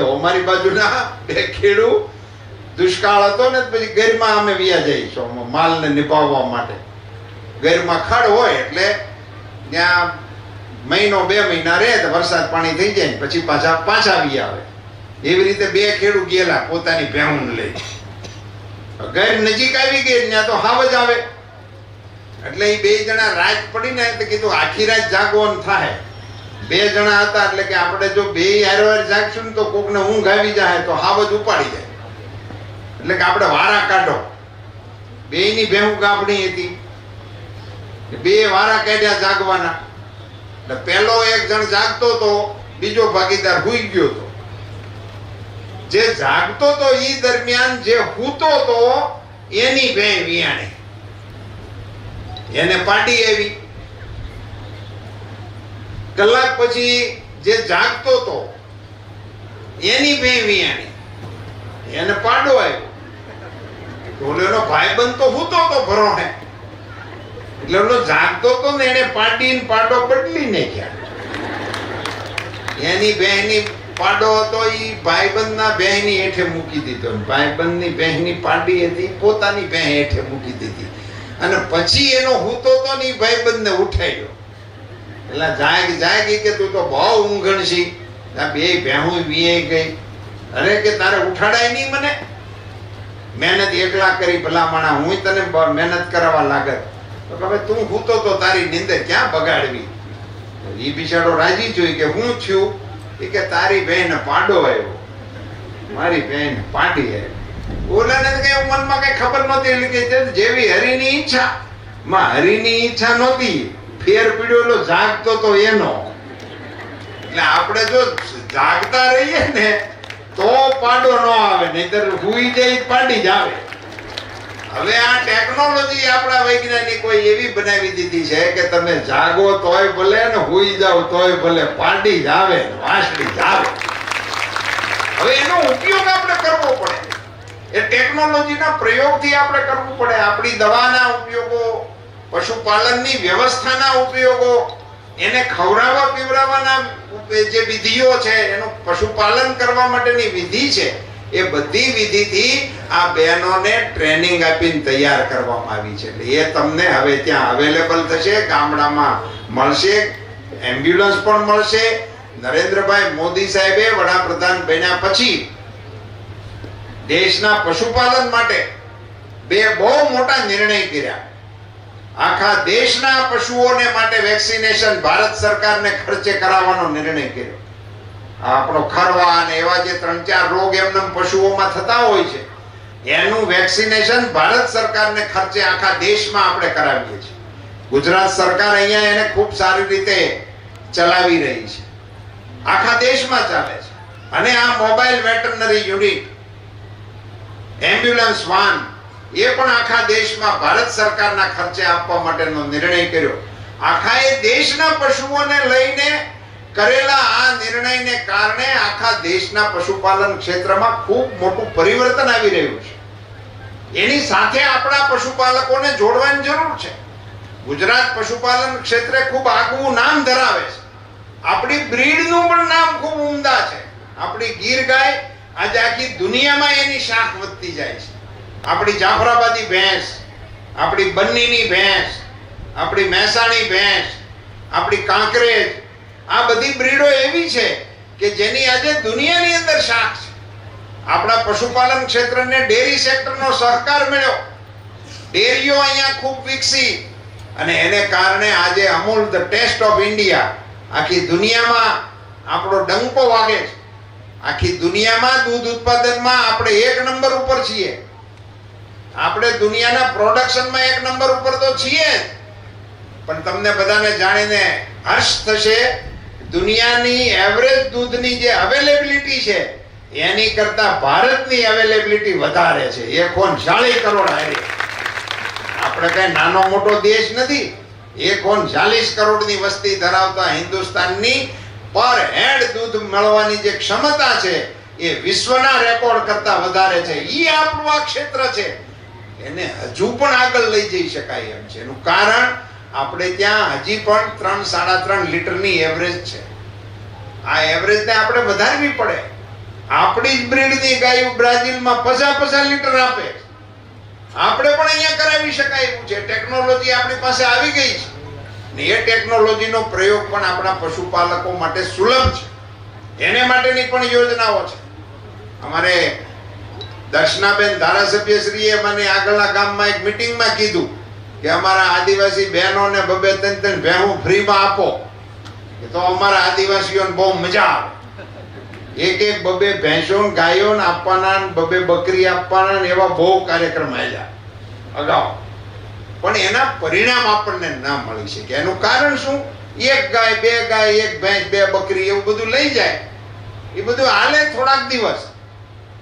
અમારી બાજુના બે ખેડૂ દુષ્કાળ હતો ને પછી ગરમાં અમે વ્યા જઈશું માલને નિભાવવા માટે. ગરમાં ખડ હોય એટલે ત્યાં મહિનો બે મહિના રહે તો વરસાદ પાણી થઈ જાય પછી પાછા પાછા વી આવે. એવી રીતે બે ખેડૂ ગયેલા પોતાની ભેહું લઈ. ઘર નજીક આવી ગઈ ત્યાં તો હાવ જ આવે. એટલે એ બે જણા રાત પડીને તો કીધું આખી રાત જાગવાનું થાય. બે જણા હતા એટલે કે આપણે જો બે હારવાર જાગશું ને તો કોકને ઊંઘ આવી જાય તો હાવ જ ઉપાડી જાય. એટલે કે આપણે વારા કાઢો. બેયની ભેહું કાપણી હતી. બે વારા કાઢ્યા જાગવાના. એટલે પેલો એક જણ જાગતો તો બીજો ભાગીદાર હુઈ ગયો તો. જે જાગતો તો ઈ દરમિયાન જે હૂતો તો એની ભે વિયાણી એને પાટી આવી. કલાક પછી જે જાગતો તો, એની બે વિયાણી. એને પાડો આવ્યો ઓલો એનો ભાઈબંધ તો હૂતો તો ભરો હે એટલે ઓલો જાગતો તો ને એને પાડીને પાડો બદલી નાખ્યા. એની બહેની પાડો હતો એ ભાઈબંધના બહેની હેઠે મૂકી દીધો. ભાઈબંધની બહેની પાડી હતી પોતાની બહેન હેઠે મૂકી દીધી. અને પછી એનો હૂતો તો ને ઈ ભાઈબંધને ઉઠાડ્યો. એટલે જાગ જાગી કે તું તો બહુ ઊંઘણ છી. આ બે ભેહું વીએ ગઈ. અરે કે તારે ઉઠાડાય નહીં મને? મહેનત એકલા કરી ભલા માણા હું તને મહેનત કરાવવા લાગત. તો કે તું હૂતો તો તારી નીંદર ક્યાં બગાડવી? એ બિચારો રાજી જોઈ કે હું થયું એ કે તારી બહેન પાડો આવ્યો. મારી બહેન પાડી આવ્યો ઓલાને તો કઈ મનમાં કઈ ખબર નહોતી કે જેવી હરિની ઈચ્છા. માં હરિની ઈચ્છા નહોતી. ફેર પીડ્યો જાગતો તો એનો. એટલે આપણે જો જાગતા રહીએ ને, તો પાડો ન આવે, નહીતર હુઈ જાય પાડી જ આવે. હવે આ ટેકનોલોજી આપણા વૈજ્ઞાનિકો એવી બનાવી દીધી છે કે તમે જાગો તોય ભલે ને હુઈ જાઓ તોય ભલે, પાડી જ આવે વાસળી જ આવે. હવે એનો ઉપયોગ આપણે કરવો પડે. એ ટેકનોલોજીના પ્રયોગથી આપણે કરવું પડે. આપણી દવાના ઉપયોગો પશુપાલનની વ્યવસ્થાના ઉપયોગો, એને ખવડાવવા પીવડાવવાના જે વિધિઓ છે, એનું પશુપાલન કરવા માટેની વિધિ છે, એ બધી વિધિથી આ બહેનોને ટ્રેનિંગ આપીને તૈયાર કરવામાં આવી છે. એટલે એ તમને હવે ત્યાં અવેલેબલ થશે, ગામડામાં મળશે, એમ્બ્યુલન્સ પણ મળશે. નરેન્દ્રભાઈ મોદી સાહેબે વડાપ્રધાન બન્યા પછી દેશના પશુપાલન માટે બે બહુ મોટા નિર્ણય કર્યા. આખા દેશના પશુઓને માટે વેક્સિનેશન ભારત સરકારને ખર્ચે કરાવવાનો નિર્ણય કર્યો. આપણો ખરવા અને એવા જે ત્રણ ચાર રોગ એમને પશુઓમાં થતા હોય છે, એનું વેક્સિનેશન ભારત સરકારને ખર્ચે આખા દેશમાં આપણે કરાવીએ છીએ. ગુજરાત સરકાર અહીંયા એને ખૂબ સારી રીતે ચલાવી રહી છે. આખા દેશમાં ચાલે છે. અને આ mobile veterinary unit, ambulance van એ પણ આખા દેશમાં ભારત સરકારના ખર્ચે આપવા માટેનો નિર્ણય કર્યો. આખા એ દેશના પશુઓને લઈને કરેલા આ નિર્ણયને કારણે આખા દેશના પશુપાલન ક્ષેત્રમાં ખૂબ મોટું પરિવર્તન આવી રહ્યું છે. એની સાથે આપણા પશુપાલકોને જોડવાની જરૂર છે. ગુજરાત પશુપાલન ક્ષેત્રે ખૂબ આગવું નામ ધરાવે છે. આપણી બ્રીડનું પણ નામ ખૂબ ઉમદા છે. આપણી ગીર ગાય આજે આખી દુનિયામાં એની શાખ વધતી જાય છે. આપણી જાફરાબાદી ભેંસ, આપણી બન્નીની ભેંસ, આપણી મહેસાણી ભેંસ, આપણી કાંકરેજ, આ બધી બ્રીડો એવી છે કે જેની આજે દુનિયાની અંદર શાખ છે. આપણા પશુપાલન ક્ષેત્રને ડેરી સેક્ટરનો સહકાર મળ્યો. ડેરીઓ અહીંયા ખૂબ વિકસી અને એને કારણે આજે Amul the taste of India આખી દુનિયામાં આપણો ડંકો વાગે છે. આખી દુનિયામાં દૂધ ઉત્પાદનમાં આપણે એક નંબર ઉપર છીએ. આપણે દુનિયાના પ્રોડક્શનમાં એક નંબર ઉપર તો છીએ. પણ તમને બધાને જાણીને હર્ષ થશે, દુનિયાની એવરેજ દૂધની જે અવેલેબિલિટી છે, એની કરતા ભારતની અવેલેબિલિટી વધારે છે. એક ચાલીસ કરોડ હારી. આપણે કઈ નાનો મોટો દેશ નથી. એક ચાલીસ કરોડની વસ્તી ધરાવતા હિન્દુસ્તાનની પર હેડ દૂધ મળવાની જે ક્ષમતા છે, એ વિશ્વના રેકોર્ડ કરતા વધારે છે. એ આપણું આ ક્ષેત્ર છે. એને હજુ પણ આગળ લઈ જઈ શકાય એમ છે. એનું કારણ આપણે ત્યાં હજી પણ ત્રણ સાડા ત્રણ લીટરની એવરેજ છે. આ એવરેજને આપણે વધારવી પડે. આપણી જ બ્રીડની ગાયો બ્રાઝિલમાં પચાસ પચાસ લીટર આપે. આપણે પણ અહીંયા કરાવી શકાય એવું છે. ટેકનોલોજી આપણી પાસે આવી ગઈ છે. ને એ ટેકનોલોજીનો પ્રયોગ પણ આપણા પશુપાલકો માટે સુલભ છે. એને માટેની પણ યોજનાઓ છે. અમારે દર્શનાબેન ધારાસભ્યશ્રીએ મને આગળના ગામમાં એક મિટિંગમાં કીધું કે અમારા આદિવાસી બહેનોને બબે ત્રણ ત્રણ ભેહું ફ્રીમાં આપો. તો અમારા આદિવાસીઓને બહુ મજા આવે. એક એક બબે ભેંસો ગાયો આપવાના બબે બકરી આપવાના એવા બહુ કાર્યક્રમ આવ્યા અગાઉ. પણ એના પરિણામ આપણને ના મળી શકે. એનું કારણ શું? એક ગાય, બે ગાય, એક ભેંસ, બે બકરી એવું બધું લઈ જાય. એ બધું હાલે થોડાક દિવસ.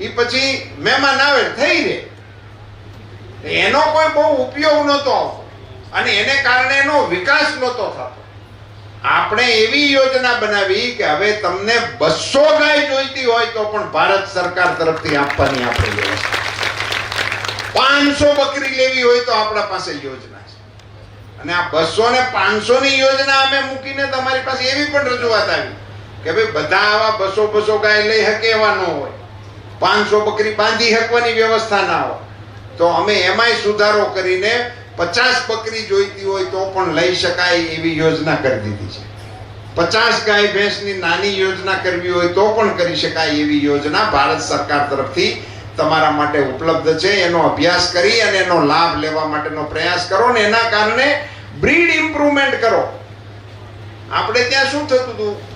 એ પછી મહેમાન આવે, થઈ રહે એનો કોઈ બહુ ઉપયોગ નહોતો આવતો. અને એને કારણે એનો વિકાસ નહોતો થતો. આપણે એવી યોજના બનાવી કે હવે તમને બસો ગાય જોઈતી હોય તો પણ ભારત સરકાર તરફથી આપવાની આપણે વ્યવસ્થા. પાંચસો બકરી લેવી હોય તો આપણા પાસે યોજના છે. અને આ બસો ને પાંચસો ની યોજના અમે મૂકીને તમારી પાસે એવી પણ રજૂઆત આવી કે ભાઈ બધા આવા બસો બસો ગાય લઈ શકે એવા ન હોય. પાંચસો બકરી બાંધી શકવાની વ્યવસ્થા ના હોય. તો અમે એમાંય સુધારો કરીને પચાસ બકરી જોઈતી હોય તો પણ લઈ શકાય એવી યોજના કરી દીધી છે. પચાસ ગાય ભેંસની નાની યોજના કરવી હોય તો પણ કરી શકાય એવી યોજના ભારત સરકાર તરફથી તમારા માટે ઉપલબ્ધ છે. એનો અભ્યાસ કરી અને એનો લાભ લેવા માટેનો પ્રયાસ કરો ને એના કારણે બ્રીડ ઇમ્પ્રુવમેન્ટ કરો. આપણે ત્યાં શું થતું હતું?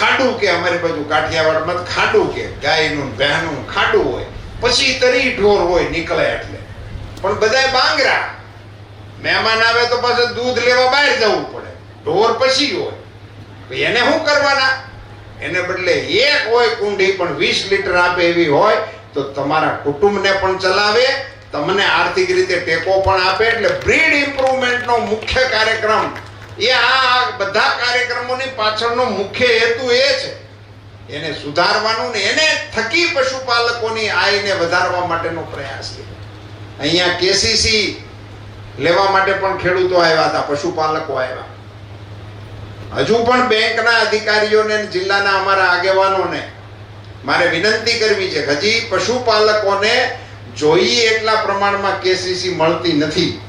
ખાડું કે અમારી બાજુ કાઠિયાવાડમાં ખાડું કે, ગાયનું બહેનું ખાડું હોય. પછી તરી ઢોર હોય, નીકળે એટલે. પણ બધાય બાંગરા. મહેમાન આવે તો પાછું દૂધ લેવા બહાર જવું પડે. ઢોર પછી હોય. એને શું કરવાના? એને બદલે એક હોય કુંડી પણ વીસ લીટર આપે એવી હોય, તો તમારા કુટુંબને પણ ચલાવે, તમને આર્થિક રીતે ટેકો પણ આપે, એટલે બ્રીડ ઇમ્પ્રુવમેન્ટનો મુખ્ય કાર્યક્રમ એ આ બધા કાર્યક્રમોની પાછળનો મુખ્ય હેતુ એ છે. એને સુધારવાનું ને એને થકી પશુપાલકોની આયને વધારવા માટેનો પ્રયાસ છે. અહીંયા કેસીસી લેવા માટે પણ ખેડૂતો આવ્યા હતા, પશુપાલકો આવ્યા. હજુ પણ બેંકના અધિકારીઓને જિલ્લાના અમારા આગેવાનોને મારે વિનંતી કરવી છે હજી પશુપાલકોને જોઈએ એટલા પ્રમાણમાં કેસીસી મળતી નથી.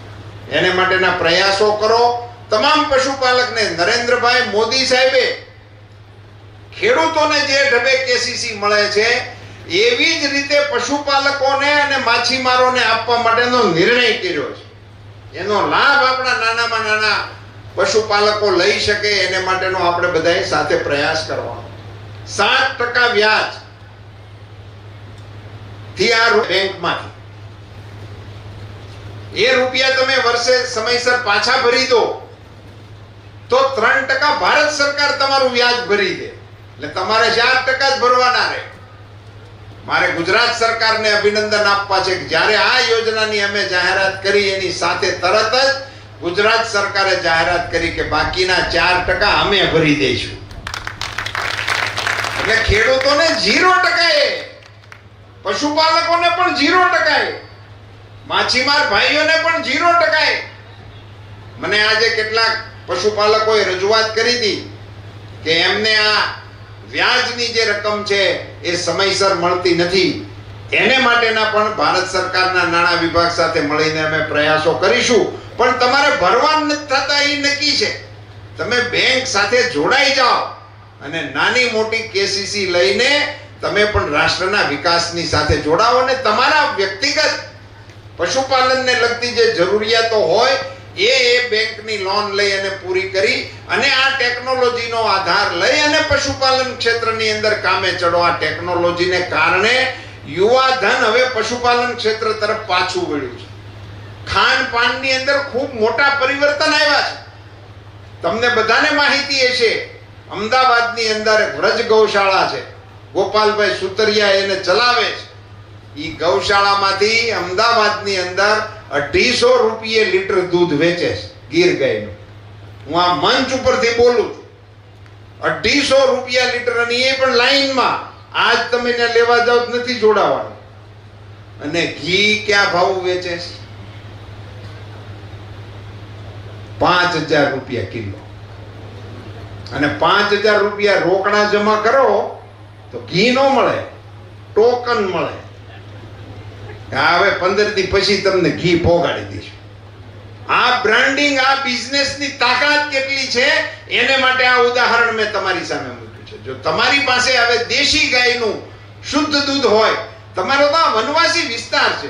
એને માટેના પ્રયાસો કરો તમામ પશુપાલકને નરેન્દ્રભાઈ મોદી સાહેબે ખેડૂતોને જે ઢબે કેસીસી મળે છે, એવી જ રીતે પશુપાલકોને અને માછીમારોને આપવા માટેનો નિર્ણય કર્યો છે. એનો લાભ આપણા નાનામાં નાના પશુપાલકો લઈ શકે, એને માટેનો આપણે બધાએ સાથે પ્રયાસ કરવાનો. સાત ટકા વ્યાજથી આ બેંકમાંથી. એ રૂપિયા તમે વર્ષે સમયસર પાછા ભરી દો તો ત્રણ ટકા ભારત સરકાર તમારું વ્યાજ ભરી દે. એટલે તમારે ચાર ટકા જ ભરવાના રહે. મારે ગુજરાત સરકારને અભિનંદન આપવા છે કે જ્યારે આ યોજનાની અમે જાહેરાત કરી, એની સાથે તરત જ ગુજરાત સરકારે જાહેરાત કરી કે બાકીના ચાર ટકા અમે ભરી દઈશું. એટલે ખેડૂતોને ઝીરો ટકાએ પશુપાલકોને પણ ઝીરો ટકાએ માછીમાર ભાઈઓને પણ ઝીરો ટકાએ મને આજે કેટલાક પશુપાલકોએ રજૂઆત કરી હતી કે એમને આ વ્યાજની જે રકમ છે એ સમયસર મળતી નથી. એને માટેના પણ ભારત સરકારના નાણાં વિભાગ સાથે મળીને અમે પ્રયાસો કરીશું. પણ તમારે ભરવા થતા એ નક્કી છે. તમે બેંક સાથે જોડાઈ જાઓ અને નાની મોટી કેસીસી લઈને તમે પણ રાષ્ટ્રના વિકાસની સાથે જોડાઓ અને તમારા વ્યક્તિગત પશુપાલનને લગતી જે જરૂરિયાતો હોય એ એ બેંકની લોન લઈ અને પૂરી કરી અને આ ટેકનોલોજીનો આધાર લઈ અને પશુપાલન ક્ષેત્રની અંદર કામે ચડો. આ ટેકનોલોજીને કારણે યુવા ધન હવે પશુપાલન ક્ષેત્ર તરફ પાછું વળ્યું છે. ખાન પાનની અંદર ખૂબ મોટા પરિવર્તન આવ્યા છે. તમને બધાને માહિતી હશે, અમદાવાદની અંદર વ્રજ ગૌશાળા છે. ગોપાલભાઈ સુતરિયા એને ચલાવે છે. એ ગૌશાળામાંથી અમદાવાદની અંદર અઢીસો રૂપિયે લીટર દૂધ વેચે છે, ગીર ગાયનું. હું આ મંચ ઉપરથી બોલું છું. અઢીસો રૂપિયા લીટર અને એ પણ લાઈનમાં. આજ તમે ત્યાં લેવા તો નથી જોડાવાનું. અને ઘી ક્યાં ભાવ વેચે છે? પાંચ હજાર રૂપિયા કિલો. અને પાંચ હજાર રૂપિયા રોકડા જમા કરો, તો ઘી ન મળે, ટોકન મળે. હવે પંદર દી પછી તમને ઘી પોગાડી દઈશું. આ બ્રાન્ડિંગ આ બિઝનેસની તાકાત કેટલી છે, એને માટે આ ઉદાહરણ મેં તમારી સામે મૂક્યું છે. જો તમારી પાસે હવે દેશી ગાયનું શુદ્ધ દૂધ હોય, તમારો તો આ વનવાસી વિસ્તાર છે.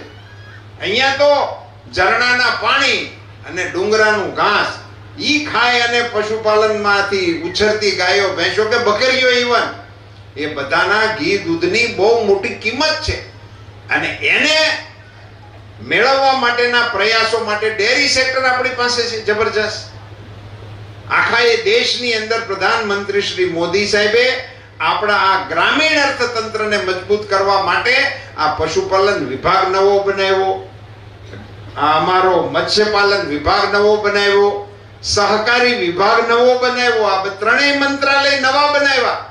અહીંયા તો ઝરણાના પાણી અને ડુંગરાનું ઘાસ, ઈ ખાય અને પશુપાલનમાંથી ઉછરતી ગાયો, ભેંસો કે બકરીઓ ઈવન એ બધાના ઘી દૂધની બહુ મોટી કિંમત છે. અને એને મેળવવા માટેના પ્રયાસો માટે ડેરી સેક્ટર આપણી પાસે છે, જબરજસ્ત. આખા એ દેશની અંદર પ્રધાનમંત્રી શ્રી મોદી સાહેબે આપણા આ ગ્રામીણ અર્થતંત્રને મજબૂત કરવા માટે આ પશુપાલન વિભાગ નવો બનાવ્યો, આ અમારો મત્સ્યપાલન વિભાગ નવો બનાવ્યો, સહકારી વિભાગ નવો બનાવ્યો, આ ત્રણેય મંત્રાલય નવા બનાવ્યા.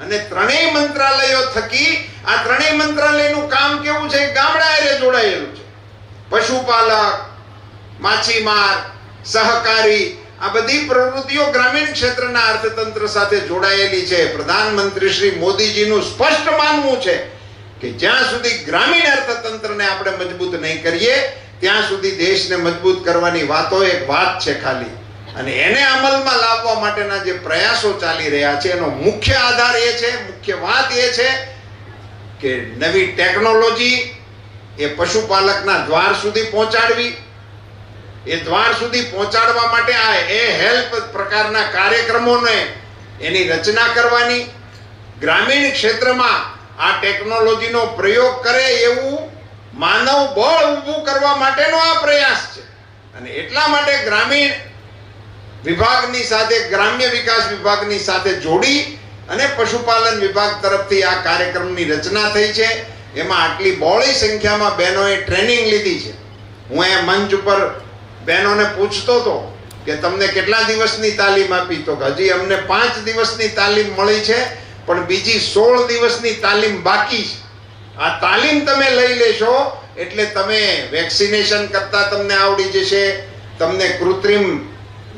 અને ત્રણેય મંત્રાલયો થકી આ ત્રણેય મંત્રાલયનું કામ કેવું છે? ગામડા હારે જોડાયેલું છે. પશુપાલક, માછીમાર, સહકારી, આ બધી પ્રવૃત્તિઓ ગ્રામીણ ક્ષેત્રના અર્થતંત્ર સાથે જોડાયેલી છે. પ્રધાનમંત્રી શ્રી મોદીજીનું સ્પષ્ટ માનવું છે કે જ્યાં સુધી ગ્રામીણ અર્થતંત્રને આપણે મજબૂત નહીં કરીએ, ત્યાં સુધી દેશને મજબૂત કરવાની વાતો એક વાત છે ખાલી. અને એને અમલમાં લાવવા માટેના જે પ્રયાસો ચાલી રહ્યા છે, એનો મુખ્ય આધાર એ છે, મુખ્ય વાત એ છે કે નવી ટેકનોલોજી એ પશુપાલકના દ્વાર સુધી પહોંચાડવી. એ દ્વાર સુધી પહોંચાડવા માટે આ એ હેલ્પ પ્રકારના કાર્યક્રમોને એની રચના કરવાની. ગ્રામીણ ક્ષેત્રમાં આ ટેકનોલોજીનો પ્રયોગ કરે એવું માનવ બળ ઊભું કરવા માટેનો આ પ્રયાસ છે. અને એટલા માટે ગ્રામીણ વિભાગની સાથે, ગ્રામ્ય વિકાસ વિભાગની સાથે જોડી અને પશુપાલન વિભાગ તરફથી આ કાર્યક્રમની રચના થઈ છે. એમાં આટલી બહોળી સંખ્યામાં બહેનોએ ટ્રેનિંગ લીધી છે. હું એ મંચ ઉપર બહેનોને પૂછતો હતો કે તમને કેટલા દિવસની તાલીમ આપી? તો હજી અમને પાંચ દિવસની તાલીમ મળી છે, પણ બીજી સોળ દિવસની તાલીમ બાકી છે. આ તાલીમ તમે લઈ લેશો એટલે તમે વેક્સિનેશન કરતા તમને આવડી જશે, તમને કૃત્રિમ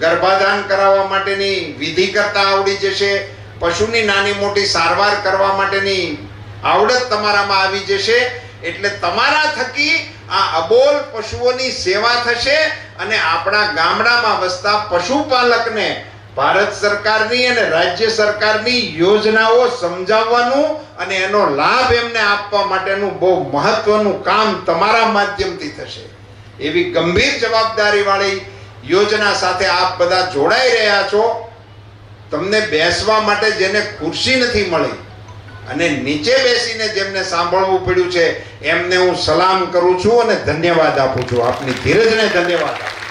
ગર્ભાધાન કરાવવા માટેની વિધિ કરતા આવડી જશે. પશુની નાની મોટી સારવાર કરવા માટેની આવડત તમારામાં આવી જશે. એટલે તમારા થકી આ અબોલ પશુઓની સેવા થશે અને આપણા ગામડામાં વસતા પશુપાલકને ભારત સરકારની અને રાજ્ય સરકારની યોજનાઓ સમજાવવાનું અને એનો લાભ એમને આપવા માટેનું બહુ મહત્વનું કામ તમારા માધ્યમથી થશે. એવી ગંભીર જવાબદારી વાળી યોજના સાથે આપ બધા જોડાઈ રહ્યા છો તમને બેસવા માટે જેને ખુરશી નથી મળી અને નીચે બેસીને જેમને સાંભળવું પડ્યું છે, એમને હું સલામ કરું છું અને ધન્યવાદ આપું છું આપની ધીરજને ધન્યવાદ આપું.